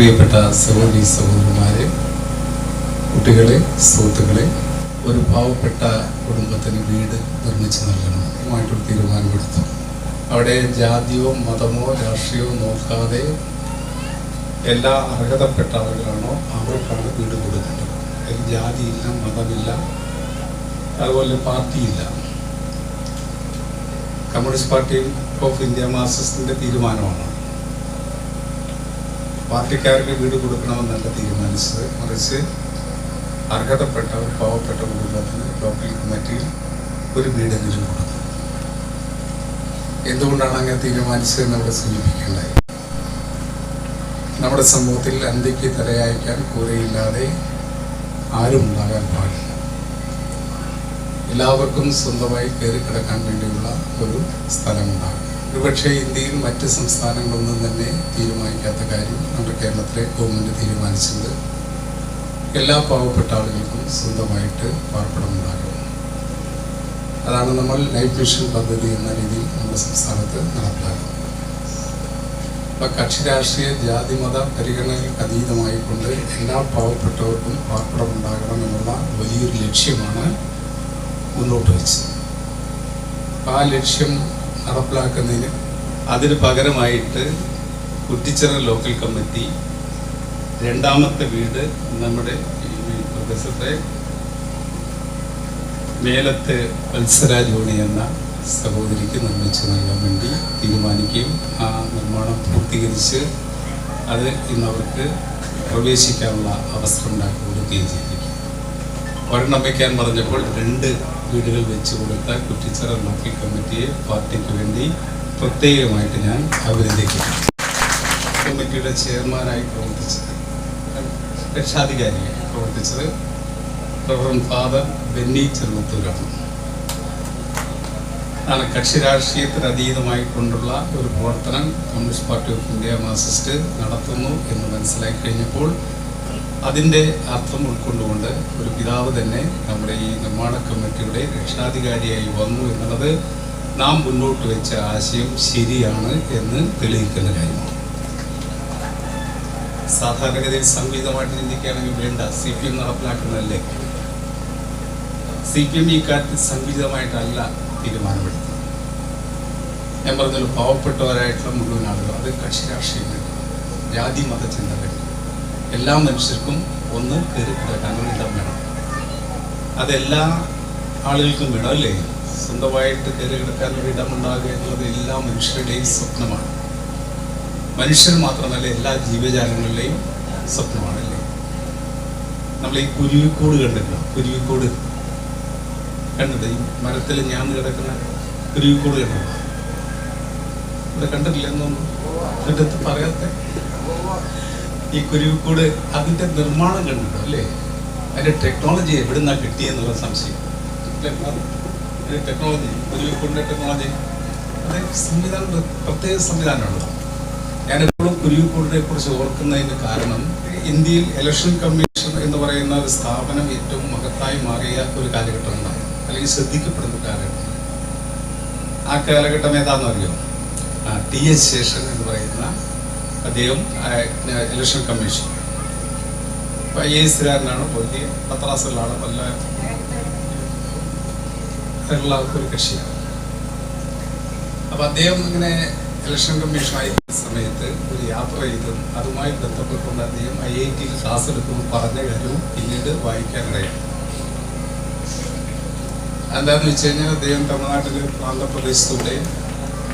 പ്രിയപ്പെട്ട സഹോദരി സഹോദരന്മാരെ കുട്ടികളെ സുഹൃത്തുക്കളെ ഒരു പാവപ്പെട്ട കുടുംബത്തിന് വീട് നിർമ്മിച്ച് നൽകണം. ഇതുമായിട്ടൊരു തീരുമാനമെടുത്തു. അവിടെ ജാതിയോ മതമോ രാഷ്ട്രീയമോ നോക്കാതെ എല്ലാ അർഹതപ്പെട്ട ആളുകളാണോ അവർക്കാണ് വീട് കൊടുക്കേണ്ടത്. അതിൽ ജാതിയില്ല മതമില്ല അതുപോലെ പാർട്ടിയില്ല. കമ്മ്യൂണിസ്റ്റ് പാർട്ടി ഓഫ് ഇന്ത്യ മാർസിസ്റ്റിന്റെ തീരുമാനമാണ്. പാർട്ടിക്കാർക്ക് വീട് കൊടുക്കണമെന്നല്ല തീരുമാനിച്ചത്. മറിച്ച് അർഹതപ്പെട്ട ഒരു പാവപ്പെട്ട കുടുംബത്തിന് ലോക്കൽ കമ്മിറ്റിയിൽ ഒരു വീടെങ്കിലും കൊടുക്കും എന്തുകൊണ്ടാണ് അങ്ങനെ തീരുമാനിച്ചതെന്ന് അവിടെ സൂചിപ്പിക്കേണ്ടായി നമ്മുടെ സമൂഹത്തിൽ അന്ത്യക്ക് തലയായിക്കാൻ കൂരയില്ലാതെ ആരും ഉണ്ടാകാൻ പാടില്ല. എല്ലാവർക്കും സ്വന്തമായി കയറി കിടക്കാൻ വേണ്ടിയുള്ള ഒരു സ്ഥലമുണ്ടാകും ഒരുപക്ഷെ ഇന്ത്യയിൽ മറ്റ് സംസ്ഥാനങ്ങളൊന്നും തന്നെ തീരുമാനിക്കാത്ത കാര്യം നമ്മുടെ കേരളത്തിലെ ഗവൺമെന്റ് തീരുമാനിച്ചത് എല്ലാ പാവപ്പെട്ട ആളുകൾക്കും സ്വന്തമായിട്ട് പാർപ്പിടമുണ്ടാകും അതാണ് നമ്മൾ ലൈഫ് മിഷൻ പദ്ധതി എന്ന രീതിയിൽ നമ്മുടെ സംസ്ഥാനത്ത് നടപ്പിലാക്കുന്നത്. അപ്പൊ കക്ഷി രാഷ്ട്രീയ ജാതി മത പരിഗണനകൾക്ക് അതീതമായിക്കൊണ്ട് എല്ലാ പാവപ്പെട്ടവർക്കും പാർപ്പിടമുണ്ടാകണം എന്നുള്ള വലിയൊരു ലക്ഷ്യമാണ് മുന്നോട്ട് വെച്ചത്. ആ ലക്ഷ്യം നടപ്പിലാക്കുന്നതിന് അതിന് പകരമായിട്ട് കുറ്റിച്ചിറ ലോക്കൽ കമ്മിറ്റി രണ്ടാമത്തെ വീട് നമ്മുടെ പ്രദേശത്തെ മേലത്ത് വത്സര ജോണി എന്ന സഹോദരിക്ക് നിർമ്മിച്ചു നൽകാൻ വേണ്ടി തീരുമാനിക്കുകയും ആ നിർമ്മാണം പൂർത്തീകരിച്ച് അത് ഇന്ന് അവർക്ക് പ്രവേശിക്കാനുള്ള അവസരം ഉണ്ടാക്കി കൊടുക്കുകയും ചെയ്തിരിക്കും ഒരെണ്ണം വയ്ക്കാൻ പറഞ്ഞപ്പോൾ രണ്ട് വീടുകൾ വെച്ച് കൊടുത്ത കുറ്റിച്ചിറ ലോക്കൽ കമ്മിറ്റിയെ പാർട്ടിക്ക് വേണ്ടി പ്രത്യേകമായിട്ട് ഞാൻ അഭിനന്ദിക്കുന്നു കമ്മിറ്റിയുടെ ചെയർമാനായി പ്രവർത്തിച്ചത് രക്ഷാധികാരിയായി പ്രവർത്തിച്ചത് റവറൻ ഫാദർ ബെന്നി ചെറുമത്തൂരാണ്. ആണ് കക്ഷി രാഷ്ട്രീയത്തിന് അതീതമായി കൊണ്ടുള്ള ഒരു പ്രവർത്തനം Communist Party of India Marxist നടത്തുന്നു എന്ന് മനസ്സിലാക്കി കഴിഞ്ഞപ്പോൾ അതിന്റെ അർത്ഥം ഉൾക്കൊണ്ടുകൊണ്ട് ഒരു പിതാവ് തന്നെ നമ്മുടെ ഈ നിർമ്മാണ കമ്മിറ്റിയുടെ രക്ഷാധികാരിയായി വന്നു എന്നുള്ളത് നാം മുന്നോട്ട് വെച്ച ആശയം ശരിയാണ് എന്ന് തെളിയിക്കുന്ന കാര്യമാണ്. സാധാരണഗതിയിൽ സംഗീതമായിട്ട് ചിന്തിക്കുകയാണെങ്കിൽ വേണ്ട സി പി എം നടപ്പിലാക്കുന്നതല്ലേ? സി പി എം ഈ കാര്യത്തിൽ സംഗീതമായിട്ടല്ല തീരുമാനമെടുത്തത്. ഞാൻ പറഞ്ഞല്ലോ പാവപ്പെട്ടവരായിട്ടുള്ള മുഴുവൻ ആളുകൾ അത് കക്ഷി രാഷ്ട്രീയം ജാതി മത ചിന്തകൾ. എല്ലാ മനുഷ്യർക്കും ഒന്ന് കയറി കിടക്കാൻ ഒരു ഇടം വേണം. അതെല്ലാ ആളുകൾക്കും വേണം അല്ലേ? സ്വന്തമായിട്ട് കയറി കിടക്കാൻ ഒരു ഇടമുണ്ടാകുക എന്നുള്ളത് എല്ലാ മനുഷ്യരുടെയും സ്വപ്നമാണ്. മനുഷ്യർ മാത്രമല്ല എല്ലാ ജീവജാലങ്ങളുടെയും സ്വപ്നമാണല്ലേ? നമ്മൾ ഈ കുരുവിക്കൂട് കണ്ടിട്ടുണ്ടോ? കുരുവിക്കൂട്. കണ്ടത്? ഈ മരത്തിൽ ഞാൻ കിടക്കുന്ന കുരുവിക്കൂട് കണ്ടോ? ഇവിടെ കണ്ടിട്ടില്ല എന്നൊന്നും പറയാത്ത? ഈ കുരുവിക്കൂട് അതിന്റെ നിർമ്മാണം കണ്ടിട്ടോ അല്ലേ? അതിന്റെ ടെക്നോളജി എവിടുന്നാ കിട്ടിയെന്നുള്ള സംശയം. ടെക്നോളജി കുരുവിക്കൂടിന്റെ ടെക്നോളജി അത് സംവിധാനം പ്രത്യേക സംവിധാനമുള്ളത് ഞാനെപ്പോഴും കുരുവിക്കൂടിനെ കുറിച്ച് ഓർക്കുന്നതിന് കാരണം ഇന്ത്യയിൽ ഇലക്ഷൻ കമ്മീഷൻ എന്ന് പറയുന്ന ഒരു സ്ഥാപനം ഏറ്റവും മഹത്തായി മാറിയ ഒരു കാലഘട്ടം ഉണ്ടായി അല്ലെങ്കിൽ ശ്രദ്ധിക്കപ്പെടുന്ന കാലഘട്ടം. ആ കാലഘട്ടം ഏതാണെന്ന് അറിയോ ആ ടി എസ് ശേഷൻ എന്ന് പറയുന്ന അദ്ദേഹം ഇലക്ഷൻ കമ്മീഷൻ. ഐ എസുകാരനാണ് വലിയ പത്രാസുള്ളാണ് പത്രാസിലാണ് ഉള്ള ഒരു കക്ഷിയാണ്. അപ്പൊ അദ്ദേഹം ഇങ്ങനെ ഇലക്ഷൻ കമ്മീഷൻ കമ്മീഷനായി സമയത്ത് ഒരു യാത്ര ചെയ്തും അതുമായി ബന്ധപ്പെട്ടുകൊണ്ട് അദ്ദേഹം ഐ ഐ ടിയിൽ ക്ലാസ് എടുക്കുമ്പോൾ പറഞ്ഞ കാര്യവും പിന്നീട് വായിക്കാനിടയാണ് എന്താന്ന് വെച്ച് കഴിഞ്ഞാൽ അദ്ദേഹം തമിഴ്നാട്ടിലെ പ്രാന്തപ്രദേശത്തൂടെ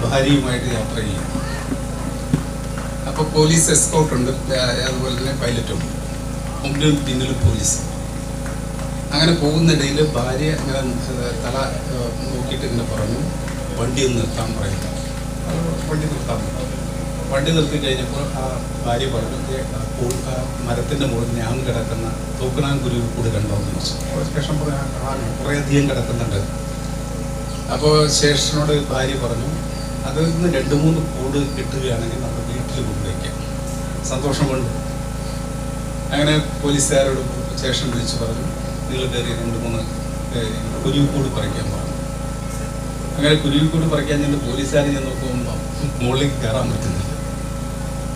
ഭാര്യയുമായിട്ട് യാത്ര ചെയ്യും. അപ്പൊ പോലീസ് എസ്കോട്ട് ഉണ്ട്. അതുപോലെ തന്നെ പൈലറ്റും മുമ്പിലും പിന്നിലും പോലീസ്. അങ്ങനെ പോകുന്നിടയിൽ ഭാര്യ അങ്ങനെ തല നോക്കിയിട്ട് ഇങ്ങനെ പറഞ്ഞു വണ്ടി ഒന്ന് നിർത്താൻ പറയുന്നു വണ്ടി നിർത്താൻ വണ്ടി നിർത്തി കഴിഞ്ഞപ്പോൾ ആ ഭാര്യ പറഞ്ഞു മരത്തിന്റെ മുകളിൽ ഞാൻ കിടക്കുന്ന തൂക്കനാൻ കുരുവിൽ കൂടി കണ്ടോന്ന് ചോദിച്ചു. ശേഷം പറഞ്ഞു കാണാൻ കുറേ അധികം കിടക്കുന്നുണ്ട്. അപ്പോൾ ശേഷനോട് ഭാര്യ പറഞ്ഞു അതിൽ നിന്ന് രണ്ട് മൂന്ന് കൂട് കിട്ടുകയാണെങ്കിൽ വീട്ടിൽ കൊണ്ടുവയ്ക്കാം സന്തോഷം കൊണ്ട് അങ്ങനെ പോലീസുകാരോട് സ്റ്റേഷൻ വിളിച്ച് പറഞ്ഞു നിങ്ങൾ കയറി രണ്ട് മൂന്ന് കുരുവിക്കൂട് പറിക്കാൻ പറഞ്ഞു അങ്ങനെ കുരുവിക്കൂട് പറിക്കാൻ ചെന്ന് പോലീസുകാർ ഞാൻ നോക്കുമ്പോൾ മുകളിൽ കയറാൻ പറ്റുന്നില്ല.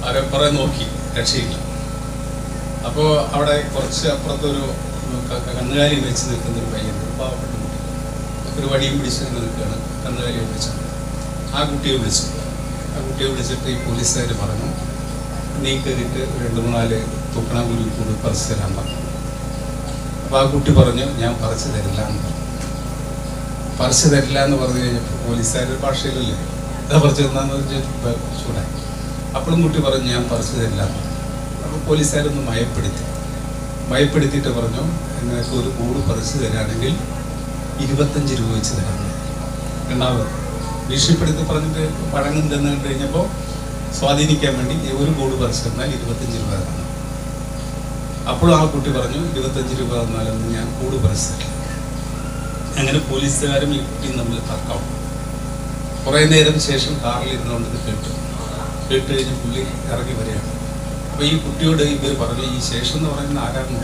അവരെ കുറെ നോക്കി രക്ഷയില്ല. അപ്പോൾ അവിടെ കുറച്ച് അപ്പുറത്തൊരു കന്നുകാലി വെച്ച് നിൽക്കുന്ന ഒരു പയ്യൻ പാവപ്പെട്ട കുട്ടി. ഒരു വടിയും പിടിച്ച് നിൽക്കുകയാണ് കന്നുകാലിയെ വിളിച്ചു ആ കുട്ടിയെ വിളിച്ചു. കുട്ടിയെ വിളിച്ചിട്ട് ഈ പോലീസുകാർ പറഞ്ഞു നീ കയറിയിട്ട് രണ്ട് മൂന്നാൽ തുക്കണാകുരി കൂടി പറിച്ചു തരാൻ പറഞ്ഞു. അപ്പോൾ ആ കുട്ടി പറഞ്ഞു ഞാൻ പറിച്ചു തരില്ല എന്ന് പറഞ്ഞു. പറിച്ചു തരില്ല എന്ന് പറഞ്ഞു കഴിഞ്ഞപ്പോൾ പോലീസുകാരുടെ ഭാഷയിലല്ലേ എന്താ പറിച്ചു തന്നാന്ന് പറഞ്ഞ് ചൂടായി. അപ്പോഴും കുട്ടി പറഞ്ഞു ഞാൻ പറിച്ചു തരില്ല എന്ന് പറഞ്ഞു. അപ്പോൾ പോലീസുകാരൊന്ന് മയപ്പെടുത്തി. മയപ്പെടുത്തിയിട്ട് പറഞ്ഞു നിനക്ക് ഒരു കൂട് പറിച്ചു തരാണെങ്കിൽ ഇരുപത്തഞ്ച് രൂപ വെച്ച് തരാൻ രണ്ടാമത് ഭീഷണിപ്പെടുത്തി പറഞ്ഞിട്ട് പഴങ്ങും തന്നു കഴിഞ്ഞപ്പോൾ സ്വാധീനിക്കാൻ വേണ്ടി ഒരു കോടി പറിച്ചു തന്നാൽ ഇരുപത്തഞ്ച് രൂപ തന്നു. അപ്പോഴും ആ കുട്ടി പറഞ്ഞു ഇരുപത്തഞ്ച് രൂപ തന്നാലൊന്നും ഞാൻ കൂട് പറിച്ചു അങ്ങനെ പോലീസുകാരും ഈ കുട്ടിയും തമ്മിൽ തർക്കം. കുറേ നേരം ശേഷം കാറിൽ ഇരുന്നുകൊണ്ട് കേട്ടു. കേട്ട് കഴിഞ്ഞ് പുള്ളി ഇറങ്ങി വരികയാണ്. അപ്പോൾ ഈ കുട്ടിയോട് ഇവർ പറഞ്ഞു ഈ ശേഷം എന്ന് പറയുന്ന ആരാണ്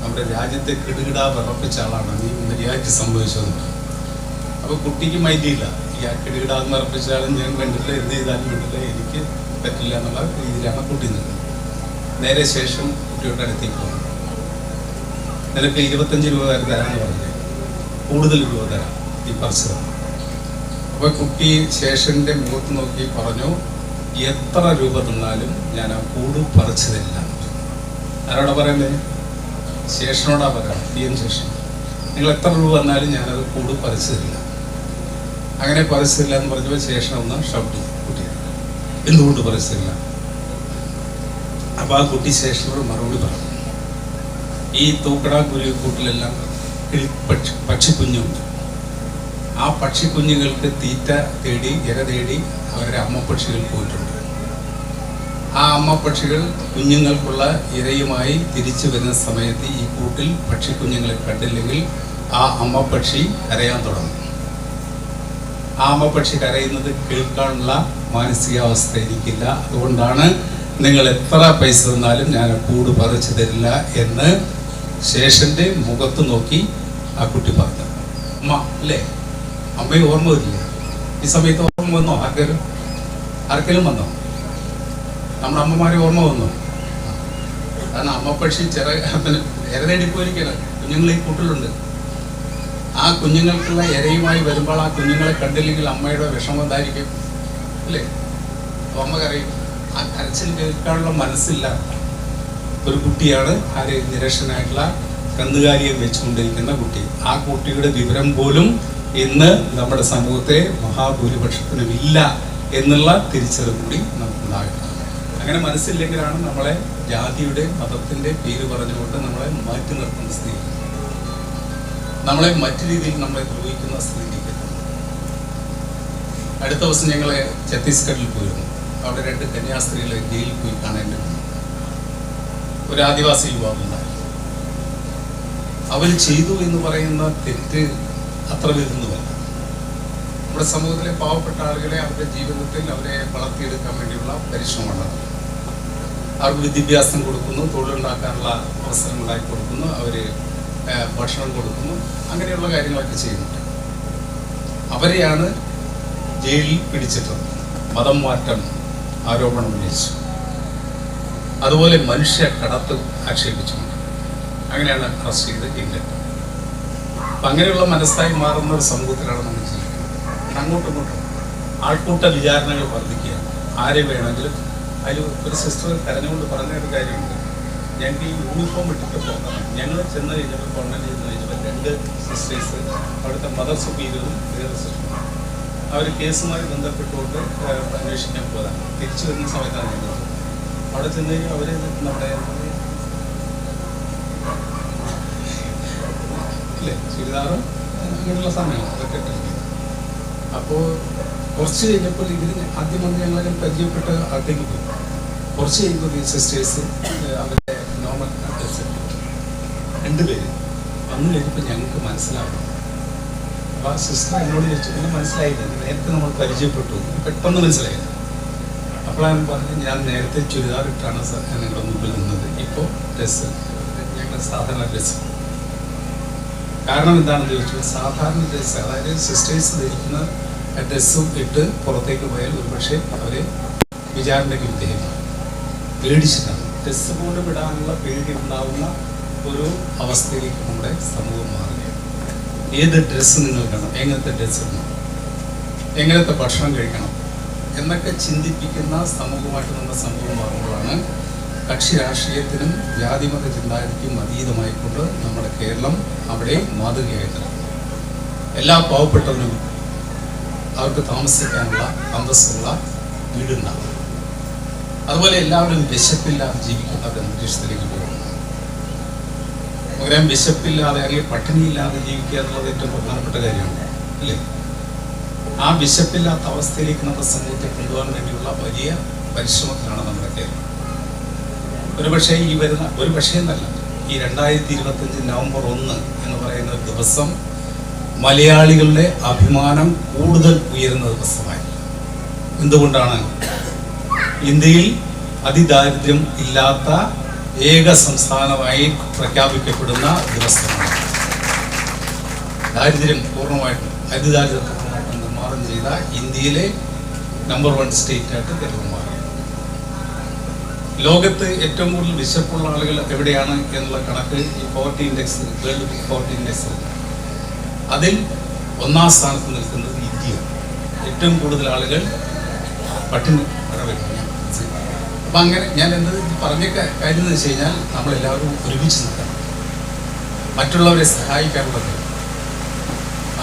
നമ്മുടെ രാജ്യത്തെ കിടുകിടാ വിറപ്പിച്ച ആളാണ്. നീ മര്യാദയ്ക്ക് സംഭവിച്ചതെന്ന് അപ്പോൾ കുട്ടിക്ക് മൈൻഡില്ല ഈ ആ അർപ്പിച്ചാലും ഞാൻ കണ്ടില്ല എന്ത് ചെയ്താലും കണ്ടില്ല എനിക്ക് പറ്റില്ല എന്നുള്ള രീതിയിലാണ് കുട്ടി നിൽക്കുന്നത് നേരെ ശേഷം കുട്ടിയുടെ അടുത്തേക്ക് പോകുന്നു നിനക്ക് ഇരുപത്തഞ്ച് രൂപ വരെ തരാമെന്ന് പറഞ്ഞു കൂടുതൽ രൂപ തരാം ഈ പർസ് അപ്പോൾ കുട്ടി ശേഷന്റെ മുഖത്ത് നോക്കി പറഞ്ഞു എത്ര രൂപ തന്നാലും ഞാൻ ആ കൂട് പറിച്ചു തരില്ല എന്ന് പറഞ്ഞു. ആരോടാ പറയുന്നത് ശേഷനോടാ പറയാം പി എം ശേഷൻ. നിങ്ങൾ എത്ര രൂപ തന്നാലും ഞാനത് കൂട് പറിച്ചു തരില്ല അങ്ങനെ പരസ്യമില്ല എന്ന് പറഞ്ഞപ്പോൾ ശേഷം ഒന്ന് ഷൗട്ട് കുട്ടിയാണ് കുട്ടിയെ എന്തുകൊണ്ട് പരസ്യമില്ല? അപ്പോൾ അപ്പൊ ആ കുട്ടി ശേഷനോട് മറുപടി പറഞ്ഞു. ഈ തൂക്കട കുരുക്കൂട്ടിലെല്ലാം കിളി പക്ഷി പക്ഷിക്കുഞ്ഞുണ്ട്. ആ പക്ഷിക്കുഞ്ഞുങ്ങൾക്ക് തീറ്റ തേടി ഇര തേടി അവരുടെ അമ്മ പക്ഷികൾ പോയിട്ടുണ്ട്. ആ അമ്മ പക്ഷികൾ കുഞ്ഞുങ്ങൾക്കുള്ള ഇരയുമായി തിരിച്ചു വരുന്ന സമയത്ത് ഈ കൂട്ടിൽ പക്ഷിക്കുഞ്ഞുങ്ങളെ കണ്ടില്ലെങ്കിൽ ആ അമ്മ പക്ഷി കരയാൻ തുടങ്ങും. ആ അമ്മ പക്ഷി കരയുന്നത് കേൾക്കാനുള്ള മാനസികാവസ്ഥ എനിക്കില്ല അതുകൊണ്ടാണ് നിങ്ങൾ എത്ര പൈസ തന്നാലും ഞാൻ കൂട് പറിച്ചു തരില്ല എന്ന് ശേഷന്റെ മുഖത്ത് നോക്കി ആ കുട്ടി പറഞ്ഞു. അമ്മ അല്ലേ? അമ്മയെ ഓർമ്മ വരില്ലേ? ഈ സമയത്ത് ഓർമ്മ വന്നോ? ആർക്കെങ്കിലും? ആർക്കെങ്കിലും വന്നോ? നമ്മുടെ അമ്മമാരെ ഓർമ്മ വന്നോ? കാരണം അമ്മ പക്ഷി ചെറ പിന്നെ കുഞ്ഞുങ്ങൾ ഈ കൂട്ടിലുണ്ട്. ആ കുഞ്ഞുങ്ങൾക്കുള്ള ഇരയുമായി വരുമ്പോൾ ആ കുഞ്ഞുങ്ങളെ കണ്ടില്ലെങ്കിൽ അമ്മയുടെ വിഷമം എന്തായിരിക്കും അല്ലേ? അപ്പൊ അമ്മ കറിയും ആ കരച്ചിൽ കേൾക്കാനുള്ള മനസ്സില്ല. ഒരു കുട്ടിയാണ് ആര് നിരക്ഷനായിട്ടുള്ള കന്നുകാലിയെ വെച്ചുകൊണ്ടിരിക്കുന്ന കുട്ടി. ആ കുട്ടിയുടെ വിവരം പോലും ഇന്ന് നമ്മുടെ സമൂഹത്തെ മഹാഭൂരിപക്ഷത്തിനും ഇല്ല എന്നുള്ള തിരിച്ചറിവ് കൂടി നമുക്കുണ്ടാകണം അങ്ങനെ മനസ്സില്ലെങ്കിലാണ് നമ്മളെ ജാതിയുടെ മതത്തിന്റെ പേര് പറഞ്ഞുകൊണ്ട് നമ്മളെ മാറ്റി നിർത്തുന്ന സ്ഥിതി. നമ്മളെ മറ്റു രീതിയിൽ നമ്മളെ ദ്രോഹിക്കുന്ന സ്ഥിതിയിലേക്ക് അടുത്ത ദിവസം ഞങ്ങൾ ഛത്തീസ്ഗഡിൽ പോയിരുന്നു. അവിടെ രണ്ട് കന്യാസ്ത്രീകളെ ജയിലിൽ പോയി കാണേണ്ടി വന്നു ഒരു ആദിവാസി യുവാവുണ്ടായി. അവർ ചെയ്തു എന്ന് പറയുന്ന തെറ്റ് അത്ര വരുന്നതല്ല നമ്മുടെ സമൂഹത്തിലെ പാവപ്പെട്ട ആളുകളെ അവരുടെ ജീവിതത്തിൽ അവരെ വളർത്തിയെടുക്കാൻ വേണ്ടിയുള്ള പരിശ്രമമാണ് അവർക്ക് വിദ്യാഭ്യാസം കൊടുക്കുന്നു തൊഴിലുണ്ടാക്കാനുള്ള അവസരങ്ങളായി കൊടുക്കുന്നു അവർ ഭക്ഷണം കൊടുക്കുന്നു. അങ്ങനെയുള്ള കാര്യങ്ങളൊക്കെ ചെയ്യുന്നുണ്ട്. അവരെയാണ് ജയിലിൽ പിടിച്ചിട്ടത് മതം മാറ്റം ആരോപണം ഉന്നയിച്ചു. അതുപോലെ മനുഷ്യ കടത്ത് ആക്ഷേപിച്ചുകൊണ്ട് അങ്ങനെയാണ് അറസ്റ്റ് ചെയ്ത് ഇന്ത്യ അപ്പം അങ്ങനെയുള്ള മനസ്സായി മാറുന്ന ഒരു സമൂഹത്തിലാണ് നമ്മൾ ജീവിക്കുന്നത്. അങ്ങോട്ടും ഇങ്ങോട്ടും ആൾക്കൂട്ട വിചാരണകൾ വർദ്ധിക്കുകയാണ്. ആരെ വേണമെങ്കിലും അതിൽ ഒരു സിസ്റ്റർ കരഞ്ഞുകൊണ്ട് പറഞ്ഞ ഒരു കാര്യമുണ്ട്. ഞങ്ങൾക്ക് ഈ യൂണിഫോം ഇട്ടിട്ട് പോകാം ഞങ്ങൾ ചെന്ന് കഴിഞ്ഞപ്പോൾ കോൺവെന്റ് ചെന്ന് കഴിഞ്ഞപ്പോൾ രണ്ട് സിസ്റ്റേഴ്സ് അവിടുത്തെ മദർ സുപ്പീരിയറും സിസ്റ്ററും അവർ കേസുമായി ബന്ധപ്പെട്ടുകൊണ്ട് അന്വേഷിക്കാൻ പോകാം തിരിച്ചു വരുന്ന സമയത്താണ് ഞങ്ങൾ അവിടെ ചെന്ന് കഴിഞ്ഞാൽ അവർ നമ്മുടെ ഇല്ലേ ചുരിദാറും അങ്ങനെയുള്ള സമയം അതൊക്കെ അപ്പോൾ കുറച്ച് കഴിഞ്ഞപ്പോൾ ഇതിന് ആദ്യം വന്ന് ഞങ്ങളെ പരിചയപ്പെട്ട അകത്തേക്ക് പോയി കുറച്ച് കഴിയുമ്പോൾ ഈ സിസ്റ്റേഴ്സ് അവരുടെ നോർമൽ രണ്ടുപേര് വന്നു കഴിഞ്ഞപ്പോൾ ഞങ്ങൾക്ക് മനസ്സിലാവും. അപ്പോൾ ആ സിസ്റ്റർ എന്നോട് ചോദിച്ചു പിന്നെ മനസ്സിലായില്ല? നേരത്തെ നമ്മൾ പരിചയപ്പെട്ടു. പെട്ടെന്ന് മനസ്സിലായില്ല അപ്പോഴാണ് പറഞ്ഞത് ഞാൻ നേരത്തെ ചുരിദാർ ഇട്ടാണ് നിങ്ങളുടെ മുമ്പിൽ നിന്നത്. ഇപ്പോൾ ഡ്രസ്സ് ഞങ്ങളുടെ സാധാരണ ഡ്രസ്സ് കാരണം എന്താണെന്ന് ചോദിച്ചു സാധാരണ ഡ്രസ്സ് അതായത് സിസ്റ്റേഴ്സ് ധരിക്കുന്ന ഡ്രസ്സും ഇട്ട് പുറത്തേക്ക് പോയാൽ ഒരുപക്ഷെ അവരെ വിചാരണയ്ക്ക് വിധേയമാണ് പേടിച്ചിട്ടാണ്. ഡ്രസ്സ് പോലും ഇടാനുള്ള പേടി ഉണ്ടാവുന്ന ഒരു അവസ്ഥയിലേക്ക് നമ്മുടെ സമൂഹം മാറുകയാണ്. ഏത് ഡ്രസ്സ് നിങ്ങൾ കാണണം എങ്ങനത്തെ ഡ്രസ്സ് ഇടണം? എങ്ങനത്തെ ഭക്ഷണം കഴിക്കണം? എന്നൊക്കെ ചിന്തിപ്പിക്കുന്ന സമൂഹമായിട്ട് നമ്മുടെ സമൂഹം മാറുമ്പോഴാണ് കക്ഷി രാഷ്ട്രീയത്തിനും ജാതിമത ചിന്താഗതിക്കും അതീതമായിക്കൊണ്ട് നമ്മുടെ കേരളം അവിടെ മാതൃകയായി നിൽക്കുന്നു എല്ലാ പാവപ്പെട്ടവരും അവർക്ക് താമസിക്കാനുള്ള അന്തസ്സുള്ള വീടുണ്ടാവും അതുപോലെ എല്ലാവരും വിശപ്പില്ലാതെ ജീവിക്കുന്ന അന്തരീക്ഷത്തിലേക്ക് പോകുന്നു. പകരം വിശപ്പില്ലാതെ അല്ലെങ്കിൽ പട്ടിണിയില്ലാതെ ജീവിക്കുക എന്നുള്ളത് ഏറ്റവും പ്രധാനപ്പെട്ട കാര്യമാണ് അല്ലേ? ആ വിശപ്പില്ലാത്ത അവസ്ഥയിലേക്ക് നമ്മുടെ സമൂഹത്തെ കൊണ്ടുപോകാൻ വേണ്ടിയുള്ള വലിയ പരിശ്രമത്തിലാണ് നമ്മുടെ കേരളം. ഒരുപക്ഷെ ഈ വരുന്ന ഒരു പക്ഷേ എന്നല്ല ഈ രണ്ടായിരത്തി ഇരുപത്തഞ്ച് നവംബർ ഒന്ന് എന്ന് പറയുന്ന ഒരു ദിവസം മലയാളികളുടെ അഭിമാനം കൂടുതൽ ഉയരുന്ന ദിവസമായി. എന്തുകൊണ്ടാണ് ഇന്ത്യയിൽ അതിദാരിദ്ര്യം ഇല്ലാത്ത ഏക സംസ്ഥാനമായി പ്രഖ്യാപിക്കപ്പെടുന്ന ദിവസമാണ്. ദാരിദ്ര്യം പൂർണമായിട്ടും അതിദാരിദ്ര്യം പൂർണമായിട്ടും നിർമ്മാണം ചെയ്ത ഇന്ത്യയിലെ നമ്പർ വൺ സ്റ്റേറ്റ് ആയിട്ട് കേരളം മാറി. ലോകത്ത് ഏറ്റവും കൂടുതൽ വിശപ്പുള്ള ആളുകൾ എവിടെയാണ് എന്നുള്ള കണക്ക് ഈ poverty index world poverty index അതിൽ ഒന്നാം സ്ഥാനത്ത് നിൽക്കുന്നത് ഇന്ത്യ ഏറ്റവും കൂടുതൽ ആളുകൾ പട്ടിണി പടവെക്കുന്നു അപ്പം അങ്ങനെ ഞാൻ എന്ത് പറഞ്ഞ കാര്യം എന്ന് വെച്ച് കഴിഞ്ഞാൽ നമ്മളെല്ലാവരും ഒരുമിച്ച് നിൽക്കണം. മറ്റുള്ളവരെ സഹായിക്കാനുള്ളത്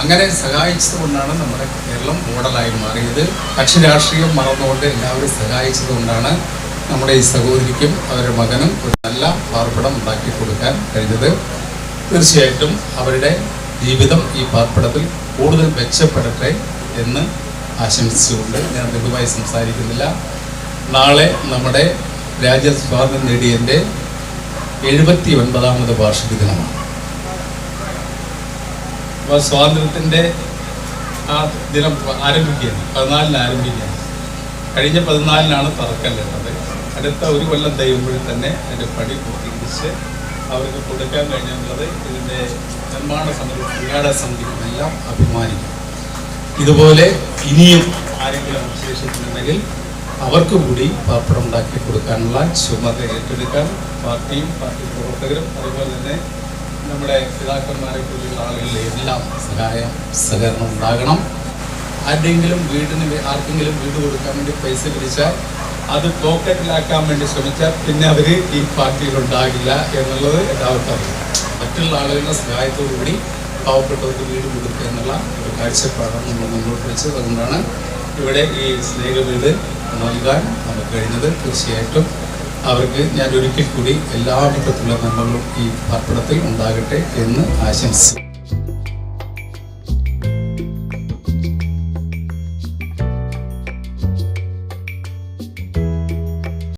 അങ്ങനെ സഹായിച്ചത് കൊണ്ടാണ് നമ്മുടെ കേരളം മോഡലായി മാറിയത്. കക്ഷി രാഷ്ട്രീയം മറന്നുകൊണ്ട് എല്ലാവരും സഹായിച്ചത് കൊണ്ടാണ് നമ്മുടെ ഈ സഹോദരിക്കും അവരുടെ മകനും ഒരു നല്ല പാർപ്പിടം ഉണ്ടാക്കി കൊടുക്കാൻ കഴിഞ്ഞത്. തീർച്ചയായിട്ടും അവരുടെ ജീവിതം ഈ പാർപ്പിടത്തിൽ കൂടുതൽ മെച്ചപ്പെടട്ടെ എന്ന് ആശംസിച്ചുകൊണ്ട് ഞാൻ ലഘുവായി സംസാരിക്കുന്നില്ല. നാളെ നമ്മുടെ രാജ്യ സ്വാതന്ത്ര്യം നേടിയതിന്റെ എഴുപത്തി ഒൻപതാമത് വാർഷിക ദിനമാണ് അപ്പോൾ സ്വാതന്ത്ര്യത്തിന്റെ ആ ദിനം ആരംഭിക്കുകയാണ്. പതിനാലിന് ആരംഭിക്കുകയാണ്. കഴിഞ്ഞ പതിനാലിനാണ് തറക്കല്ലുള്ളത് അടുത്ത ഒരു കൊല്ലം കഴിയുമ്പോൾ തന്നെ അതിന്റെ പണി പൂർത്തീകരിച്ച് അവർക്ക് കൊടുക്കാൻ കഴിഞ്ഞെന്നുള്ളത് ഇതിന്റെ നിർമ്മാണ സമിതി ഉദ്ഘാടന സമിതിക്കും എല്ലാം അഭിമാനിക്കും ഇതുപോലെ ഇനിയും ആരെങ്കിലും അവശേഷിക്കുന്നുണ്ടെങ്കിൽ അവർക്ക് കൂടി പാർപ്പിടം ഉണ്ടാക്കി കൊടുക്കാനുള്ള ചുമത ഏറ്റെടുക്കാൻ പാർട്ടിയും പാർട്ടി പ്രവർത്തകരും അതുപോലെ തന്നെ നമ്മുടെ പിതാക്കന്മാരെ പോലെയുള്ള ആളുകളിലെ എല്ലാം സഹായം സഹകരണം ഉണ്ടാകണം. ആരുടെയെങ്കിലും വീടിന് ആർക്കെങ്കിലും വീട് കൊടുക്കാൻ വേണ്ടി പൈസ പിടിച്ചാൽ അത് പോക്കറ്റിലാക്കാൻ വേണ്ടി ശ്രമിച്ചാൽ പിന്നെ അവർ ഈ പാർട്ടിയിൽ ഉണ്ടാകില്ല എന്നുള്ളത് എല്ലാവർക്കും അറിയാം. മറ്റുള്ള ആളുകളുടെ സഹായത്തോടു കൂടി പാവപ്പെട്ടവർക്ക് വീട് കൊടുക്കുക എന്നുള്ള ഒരു കാഴ്ചപ്പാടാണ് നമ്മൾ മുന്നോട്ട് വെച്ചത്. അതുകൊണ്ടാണ് ഇവിടെ ഈ സ്നേഹ വീട് നൽകാൻ നമുക്ക് കഴിഞ്ഞത് തീർച്ചയായിട്ടും അവർക്ക് ഞാൻ ഒരിക്കൽ കൂടി എല്ലാ വിധത്തിലുള്ള നന്മകളും ഈ പാർപ്പിടത്തിൽ ഉണ്ടാകട്ടെ എന്ന് ആശംസിച്ചു